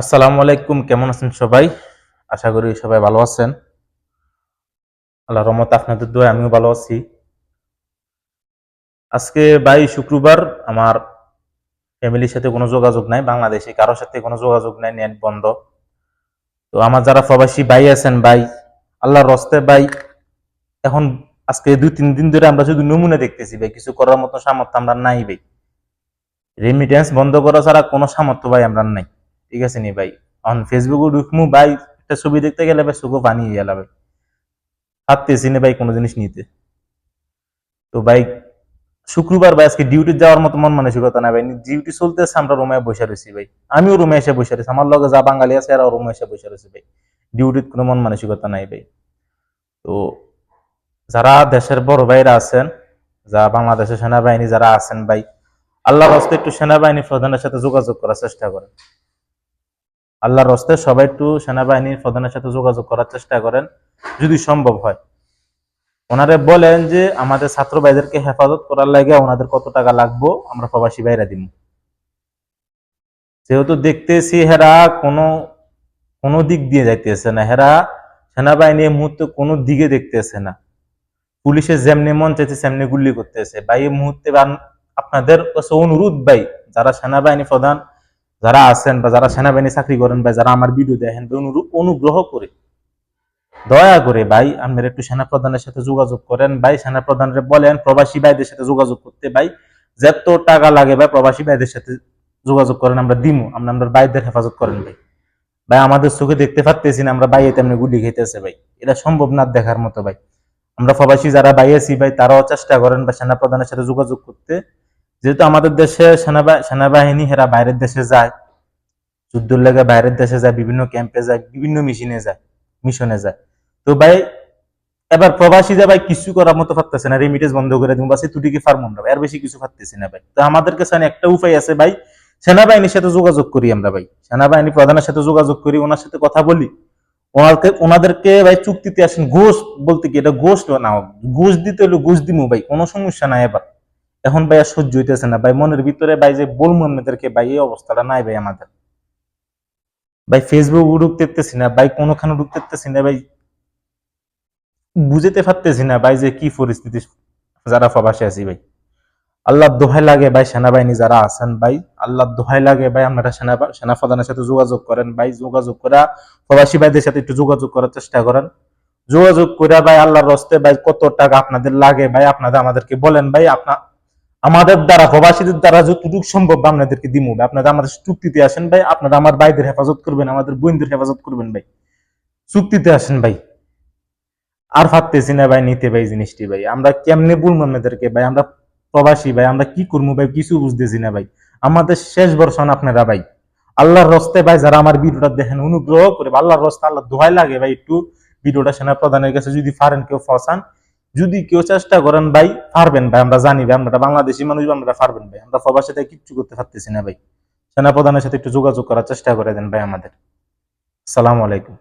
আসসালামু আলাইকুম, কেমন আছেন সবাই? আশা করি সবাই ভালো আছেন। আল্লাহ রহমত আপনাদের দোয়া আমিও ভালো আছি। আজকে ভাই শুক্রবার, আমার ফ্যামিলির সাথে কোনো যোগাযোগ নাই, বাংলাদেশে কারোর সাথে কোনো যোগাযোগ নাই, নেট বন্ধ। তো আমার যারা প্রবাসী ভাই আছেন ভাই, আল্লাহর রস্তে ভাই, এখন আজকে দুই, তিন দিন ধরে আমরা শুধু নমুনা দেখতেছি ভাই, কিছু করার মতো সামর্থ্য আমরা নাই ভাই। রেমিটেন্স বন্ধ করা ছাড়া কোনো সামর্থ্য ভাই আমরা নাই। ঠিক আছে নি ভাই? অন ফেসবুকে ঢুকমু, ভাই, একটা ছবি দেখতে গেলে ভাই চোখও পানি গেল ভাই। পারতেছি না ভাই কোনো জিনিস নিতে। তো ভাই, শুক্রবার ভাই আজকে ডিউটি যাওয়ার মতো মন মানসিকতা না ভাই। ডিউটি চলতেছে, আমরা রুমে বসে রয়েছি ভাই। আমিও রুমে এসে বসে রয়েছি। আমার লগে যা বাঙালি আছে, এরাও রুমে এসে বসে রয়েছে ভাই। ডিউটির কোনো মন মানসিকতা নাই ভাই। তো যারা দেশের বড় ভাইরা আছেন যা বাংলাদেশের সেনাবাহিনী যারা আছেন ভাই, আল্লাহর হস্তে একটু সেনাবাহিনী প্রধানের সাথে যোগাযোগ করার চেষ্টা করেন। আল্লাহর হস্তে সবাই একটু সেনাবাহিনীর প্রধানের সাথে যোগাযোগ করার চেষ্টা করেন, যদি সম্ভব হয়। ওনারে বলেন যে, আমাদের ছাত্র ভাইদেরকে হেফাজত করার লাগে ওনাদের কত টাকা লাগবো, আমরা প্রবাসী ভাইরা দিব যেহেতু দেখতেছি হেরা কোনো কোনো দিক দিয়ে যাইতেছে না। হেরা সেনাবাহিনী মুহূর্তে কোনো দিকে দেখতেছে না। পুলিশে যেমনি মন চাইছে, সেমনি গুলি করতেছে। ভাই, এই মুহূর্তে আপনাদের কাছে অনুরোধ ভাই, যারা সেনাবাহিনী প্রধান যারা আছেন বা যারা সেনাবাহিনী চাকরি করেন বা যারা আমার ভিডিও দেখেন অনুগ্রহ করে, দয়া করে ভাই আপনারা একটু সেনা প্রধানের সাথে যোগাযোগ করেন। ভাই সেনা প্রধানরে বলেন, প্রবাসী ভাইদের সাথে যোগাযোগ করতে ভাই। যত টাকা লাগে ভাই প্রবাসী ভাইদের সাথে যোগাযোগ করেন, আমরা দিমু। আমরা আমরা ভাইদের হেফাজত করেন ভাই। ভাই আমাদের চোখে দেখতে পারতেছি না, আমরা বাইরে তেমনি গুলি খেতেছে ভাই। এটা সম্ভব না দেখার মতো ভাই। আমরা প্রবাসী যারা বাইরেছি ভাই, তারাও চেষ্টা করেন বা সেনা প্রধানের সাথে যোগাযোগ করতে। যেহেতু আমাদের দেশে সেনাবা- সেনাবাহিনী, হেরা বাইরের দেশে যায়, যুদ্ধের লেগে বাইরের দেশে যায়, বিভিন্ন ক্যাম্পে যায়, বিভিন্ন মিশনে যায় মিশনে যায়। তো ভাই, এবার প্রবাসী যে ভাই কিছু করার মতো পারতেছে না রেমিটেন্স বন্ধ করে দিব, বাসে তুটি কি ফার্ম আমরা এর বেশি কিছু পারতেছি না ভাই। তো আমাদের কাছে একটা উপায় আছে ভাই, সেনাবাহিনীর সাথে যোগাযোগ করি আমরা ভাই। সেনাবাহিনী প্রধানের সাথে যোগাযোগ করি, ওনার সাথে কথা বলি। ওনাকে, ওনাদেরকে ভাই চুক্তিতে আসেন, ঘুষ বলতে কি, এটা ঘুষ না, ঘুষ দিতে হলে ঘুষ দিমু ভাই, কোনো সমস্যা নাই এবার। এখন ভাই আর সহ্য হইতেছে না। ভাই, মনের ভিতরে ভাই যে বলব আপনাদেরকে ভাই, এই অবস্থাটা নাই ভাই আমাদের। ভাই ফেসবুক ঢুকতেছি না, ভাই কোনোখানে ঢুকতেছি না, ভাই। বুঝতে পারতেছি না ভাই যে কি পরিস্থিতি, যারা প্রবাসে আছি ভাই। আল্লাহ দোহাই লাগে ভাই সেনাবাহিনী যারা আছেন ভাই। আল্লাহ দোহাই লাগে ভাই আপনারা সেনা সেনা প্রধানের সাথে যোগাযোগ করেন ভাই। যোগাযোগ করা, প্রবাসী ভাইদের সাথে একটু যোগাযোগ করার চেষ্টা করেন। যোগাযোগ করে ভাই আল্লাহর রস্তে ভাই কত টাকা আপনাদের লাগে ভাই আপনাদের আমাদেরকে বলেন ভাই। আপনার আমাদের দ্বারা, প্রবাসীদের দ্বারা যতটুকু সম্ভব আপনাদেরকে দিমু আপনারা আমাদের চুক্তিতে আসেন ভাই। আপনারা আমার ভাইদের হেফাজত করবেন, আমাদের বোনদের হেফাজত করবেন ভাই। চুক্তিতে আসেন ভাই। আর ভাবতেছি না ভাই, নিতে ভাই জিনিসটি ভাই। আমরা কেমনে বলব আপনাদেরকে ভাই? আমরা প্রবাসী ভাই, আমরা কি করব ভাই? কিছু বুঝতেছি না ভাই। আমাদের শেষ বর্ষণ আপনারা ভাই। আল্লাহর রস্তে ভাই, যারা আমার ভিডিওটা দেখেন, অনুগ্রহ করে আল্লাহর রস্তে আল্লাহ দোহাই লাগে ভাই একটু। ভিডিওটা সেনা প্রধানের কাছে যদি পারেন, কেউ ফসান। যদি কেউ চেষ্টা করেন ভাই, পারবেন ভাই, আমরা জানি ভাই, আমরা বাংলাদেশি মানুষ আমরা পারবেন ভাই। আমরা সবার সাথে কিচ্ছু করতে পারতেছি না ভাই। সেনাপ্রধানের সাথে একটু যোগাযোগ করার চেষ্টা করে দেন ভাই আমাদের। আসসালামু আলাইকুম।